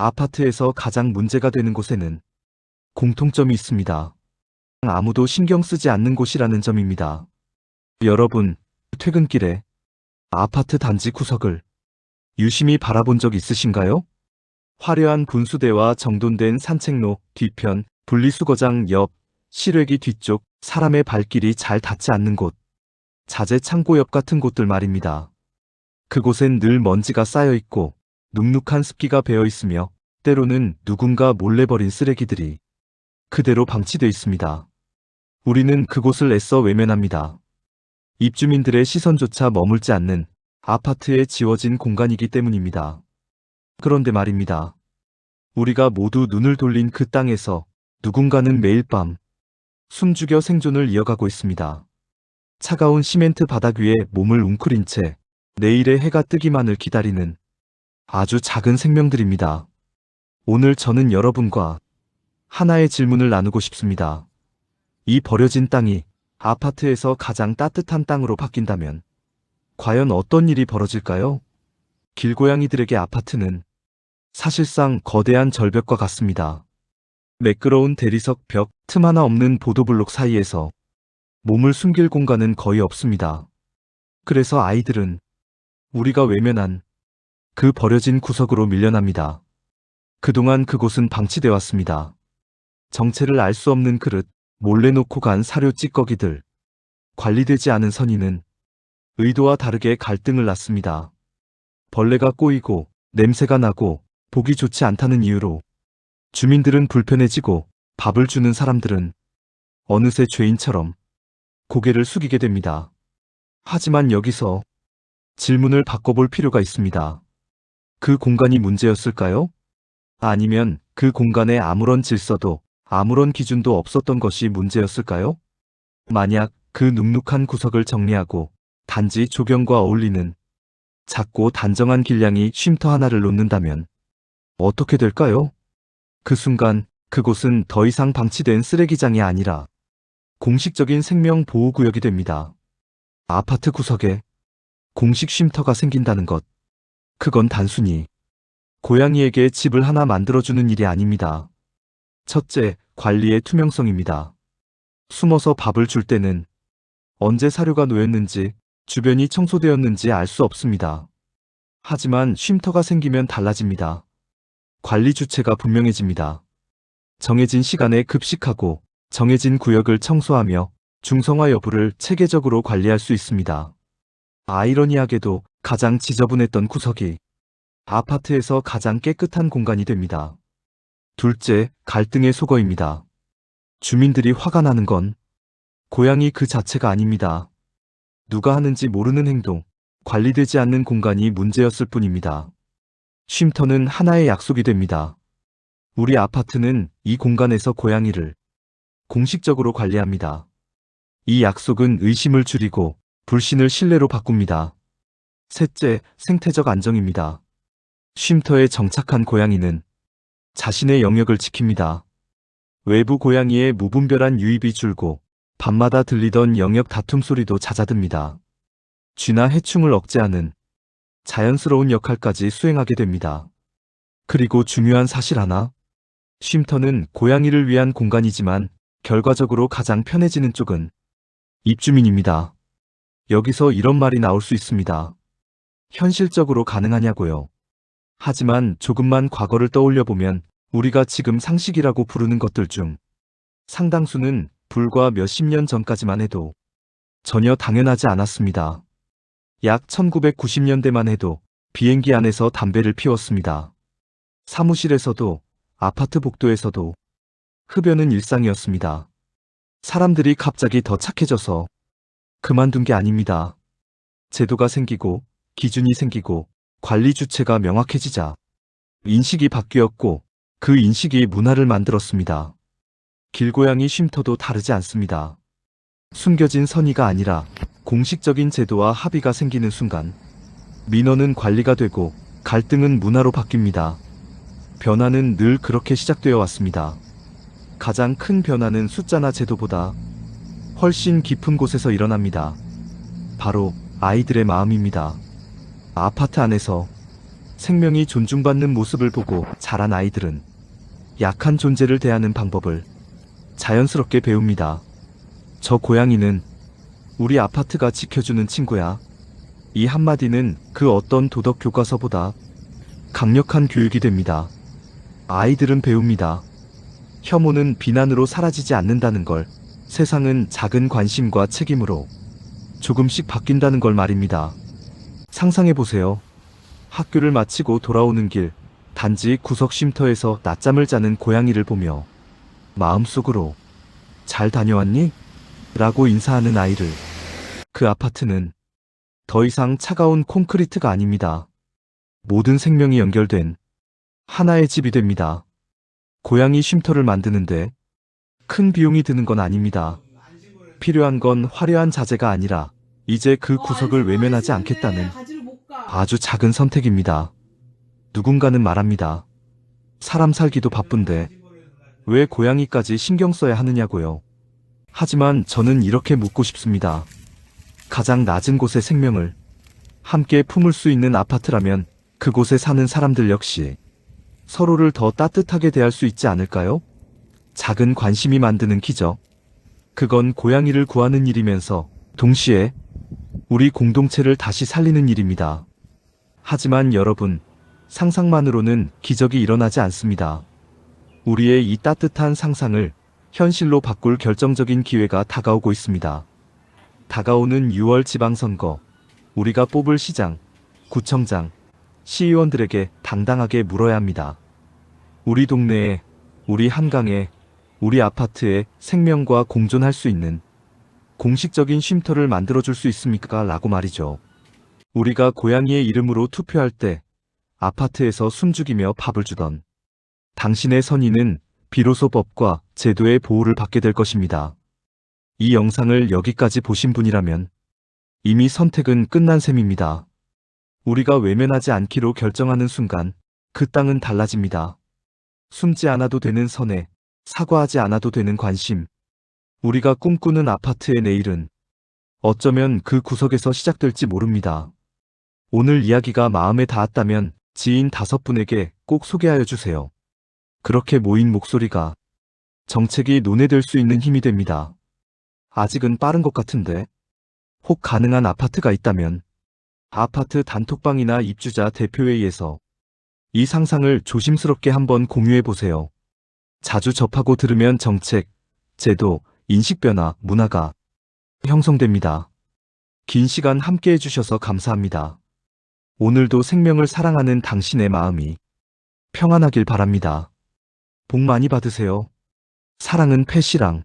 아파트에서 가장 문제가 되는 곳에는 공통점이 있습니다. 아무도 신경 쓰지 않는 곳이라는 점입니다. 여러분, 퇴근길에 아파트 단지 구석을 유심히 바라본 적 있으신가요? 화려한 분수대와 정돈된 산책로 뒤편, 분리수거장 옆, 실외기 뒤쪽, 사람의 발길이 잘 닿지 않는 곳, 자재 창고 옆 같은 곳들 말입니다. 그곳엔 늘 먼지가 쌓여 있고 눅눅한 습기가 배어 있으며 때로는 누군가 몰래 버린 쓰레기들이 그대로 방치되어 있습니다. 우리는 그곳을 애써 외면합니다. 입주민들의 시선조차 머물지 않는 아파트에 지워진 공간이기 때문입니다. 그런데 말입니다. 우리가 모두 눈을 돌린 그 땅에서 누군가는 매일 밤 숨죽여 생존을 이어가고 있습니다. 차가운 시멘트 바닥 위에 몸을 웅크린 채 내일의 해가 뜨기만을 기다리는 아주 작은 생명들입니다. 오늘 저는 여러분과 하나의 질문을 나누고 싶습니다. 이 버려진 땅이 아파트에서 가장 따뜻한 땅으로 바뀐다면 과연 어떤 일이 벌어질까요? 길고양이들에게 아파트는 사실상 거대한 절벽과 같습니다. 매끄러운 대리석 벽, 틈 하나 없는 보도블록 사이에서 몸을 숨길 공간은 거의 없습니다. 그래서 아이들은 우리가 외면한 그 버려진 구석으로 밀려납니다. 그동안 그곳은 방치되어 왔습니다. 정체를 알 수 없는 그릇, 몰래 놓고 간 사료 찌꺼기들, 관리되지 않은 선인은 의도와 다르게 갈등을 낳습니다. 벌레가 꼬이고 냄새가 나고 보기 좋지 않다는 이유로 주민들은 불편해지고 밥을 주는 사람들은 어느새 죄인처럼 고개를 숙이게 됩니다. 하지만 여기서 질문을 바꿔볼 필요가 있습니다. 그 공간이 문제였을까요? 아니면 그 공간에 아무런 질서도 아무런 기준도 없었던 것이 문제였을까요? 만약 그 눅눅한 구석을 정리하고 단지 조경과 어울리는 작고 단정한 길냥이 쉼터 하나를 놓는다면 어떻게 될까요? 그 순간 그곳은 더 이상 방치된 쓰레기장이 아니라 공식적인 생명 보호구역이 됩니다. 아파트 구석에 공식 쉼터가 생긴다는 것. 그건 단순히 고양이에게 집을 하나 만들어주는 일이 아닙니다. 첫째, 관리의 투명성입니다. 숨어서 밥을 줄 때는 언제 사료가 놓였는지, 주변이 청소되었는지 알 수 없습니다. 하지만 쉼터가 생기면 달라집니다. 관리 주체가 분명해집니다. 정해진 시간에 급식하고 정해진 구역을 청소하며 중성화 여부를 체계적으로 관리할 수 있습니다. 아이러니하게도 가장 지저분했던 구석이 아파트에서 가장 깨끗한 공간이 됩니다. 둘째, 갈등의 소거입니다. 주민들이 화가 나는 건 고양이 그 자체가 아닙니다. 누가 하는지 모르는 행동, 관리되지 않는 공간이 문제였을 뿐입니다. 쉼터는 하나의 약속이 됩니다. 우리 아파트는 이 공간에서 고양이를 공식적으로 관리합니다. 이 약속은 의심을 줄이고 불신을 신뢰로 바꿉니다. 셋째, 생태적 안정입니다. 쉼터에 정착한 고양이는 자신의 영역을 지킵니다. 외부 고양이의 무분별한 유입이 줄고 밤마다 들리던 영역 다툼 소리도 잦아듭니다. 쥐나 해충을 억제하는 자연스러운 역할까지 수행하게 됩니다. 그리고 중요한 사실 하나. 쉼터는 고양이를 위한 공간이지만 결과적으로 가장 편해지는 쪽은 입주민입니다. 여기서 이런 말이 나올 수 있습니다. 현실적으로 가능하냐고요. 하지만 조금만 과거를 떠올려 보면 우리가 지금 상식이라고 부르는 것들 중 상당수는 불과 몇십 년 전까지만 해도 전혀 당연하지 않았습니다. 약 1990년대만 해도 비행기 안에서 담배를 피웠습니다. 사무실에서도 아파트 복도에서도 흡연은 일상이었습니다. 사람들이 갑자기 더 착해져서 그만둔 게 아닙니다. 제도가 생기고 기준이 생기고 관리 주체가 명확해지자 인식이 바뀌었고 그 인식이 문화를 만들었습니다. 길고양이 쉼터도 다르지 않습니다. 숨겨진 선의가 아니라 공식적인 제도와 합의가 생기는 순간 민원은 관리가 되고 갈등은 문화로 바뀝니다. 변화는 늘 그렇게 시작되어 왔습니다. 가장 큰 변화는 숫자나 제도보다 훨씬 깊은 곳에서 일어납니다. 바로 아이들의 마음입니다. 아파트 안에서 생명이 존중받는 모습을 보고 자란 아이들은 약한 존재를 대하는 방법을 자연스럽게 배웁니다. 저 고양이는 우리 아파트가 지켜주는 친구야. 이 한마디는 그 어떤 도덕 교과서보다 강력한 교육이 됩니다. 아이들은 배웁니다. 혐오는 비난으로 사라지지 않는다는 걸, 세상은 작은 관심과 책임으로 조금씩 바뀐다는 걸 말입니다. 상상해 보세요. 학교를 마치고 돌아오는 길, 단지 구석 쉼터에서 낮잠을 자는 고양이를 보며 마음속으로 잘 다녀왔니? 라고 인사하는 아이를. 그 아파트는 더 이상 차가운 콘크리트가 아닙니다. 모든 생명이 연결된 하나의 집이 됩니다. 고양이 쉼터를 만드는데 큰 비용이 드는 건 아닙니다. 필요한 건 화려한 자재가 아니라 이제 그 구석을 외면하지 않겠다는 아주 작은 선택입니다. 누군가는 말합니다. 사람 살기도 바쁜데 왜 고양이까지 신경 써야 하느냐고요. 하지만 저는 이렇게 묻고 싶습니다. 가장 낮은 곳의 생명을 함께 품을 수 있는 아파트라면 그곳에 사는 사람들 역시 서로를 더 따뜻하게 대할 수 있지 않을까요? 작은 관심이 만드는 기적. 그건 고양이를 구하는 일이면서 동시에 우리 공동체를 다시 살리는 일입니다. 하지만 여러분, 상상만으로는 기적이 일어나지 않습니다. 우리의 이 따뜻한 상상을 현실로 바꿀 결정적인 기회가 다가오고 있습니다. 다가오는 6월 지방선거, 우리가 뽑을 시장, 구청장, 시의원들에게 당당하게 물어야 합니다. 우리 동네에, 우리 한강에, 우리 아파트에 생명과 공존할 수 있는 공식적인 쉼터를 만들어줄 수 있습니까? 라고 말이죠. 우리가 고양이의 이름으로 투표할 때 아파트에서 숨죽이며 밥을 주던 당신의 선의는 비로소 법과 제도의 보호를 받게 될 것입니다. 이 영상을 여기까지 보신 분이라면 이미 선택은 끝난 셈입니다. 우리가 외면하지 않기로 결정하는 순간 그 땅은 달라집니다. 숨지 않아도 되는 선에 사과하지 않아도 되는 관심. 우리가 꿈꾸는 아파트의 내일은 어쩌면 그 구석에서 시작될지 모릅니다. 오늘 이야기가 마음에 닿았다면 지인 다섯 분에게 꼭 소개하여 주세요. 그렇게 모인 목소리가 정책이 논의될 수 있는 힘이 됩니다. 아직은 빠른 것 같은데 혹 가능한 아파트가 있다면 아파트 단톡방이나 입주자 대표회의에서 이 상상을 조심스럽게 한번 공유해 보세요. 자주 접하고 들으면 정책, 제도, 인식 변화, 문화가 형성됩니다. 긴 시간 함께 해주셔서 감사합니다. 오늘도 생명을 사랑하는 당신의 마음이 평안하길 바랍니다. 복 많이 받으세요. 사랑은 패시랑